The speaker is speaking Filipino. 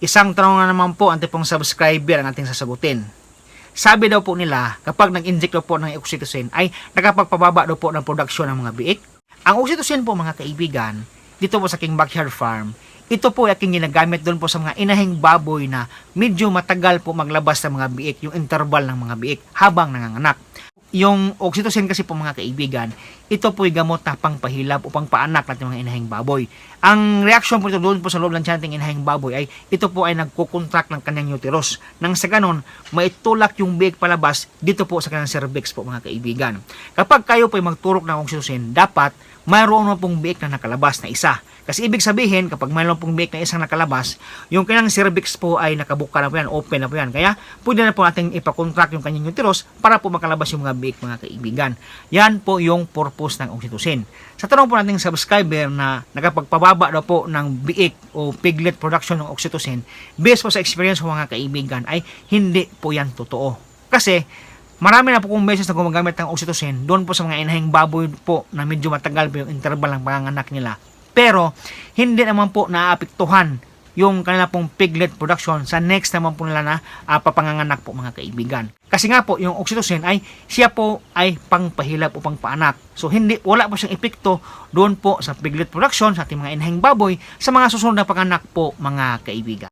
Isang tanong na naman po ang tipong subscriber ang ating sasagutin. Sabi daw po nila, kapag nag-inject daw po ng oxytocin ay nakapagpababa daw po ng produksyon ng mga biik. Ang oxytocin po mga kaibigan, dito po sa King Backyard Farm, ito po ay aking ginagamit doon po sa mga inahing baboy na medyo matagal po maglabas ng mga biik, yung interval ng mga biik habang nanganganak. Yung oxytocin kasi po mga kaibigan, ito po ay gamot na pangpahilab o pangpaanak natin mga inahing baboy. Ang reaction po ito doon po sa loob ng tiyan nating inahing baboy ay ito po ay nagkukontract ng kanyang uterus. Nang sa ganon, maitulak yung biik palabas dito po sa kanyang cervix po mga kaibigan. Kapag kayo po ay magturok ng oxytocin, dapat mayroon na pong biik na nakalabas na isa. Kasi ibig sabihin, kapag mayroon pong biik na isang nakalabas, yung kanyang cervix po ay nakabuka na po yan, open na po yan. Kaya pwede na po natin ipakontract yung kanyang uterus para po makalabas yung mga biik mga kaibigan. Yan po yung purpose ng oxytocin. Sa tanong po nating subscriber na nakapagpababa daw po ng biik o piglet production ng oxytocin, based po sa experience ko mga kaibigan, ay hindi po yan totoo. Kasi Marami na po kong beses na gumagamit ng oxytocin doon po sa mga inahing baboy po na medyo matagal po yung interval ng panganganak nila. Pero, hindi naman po naapektuhan yung kanila pong piglet production sa next naman po nila na ah, papanganganak po mga kaibigan. Kasi nga po, yung oxytocin ay siya po ay pangpahilap o pangpaanak. So, hindi, wala po siyang epekto doon po sa piglet production sa ating mga inahing baboy sa mga susunod na panganak po mga kaibigan.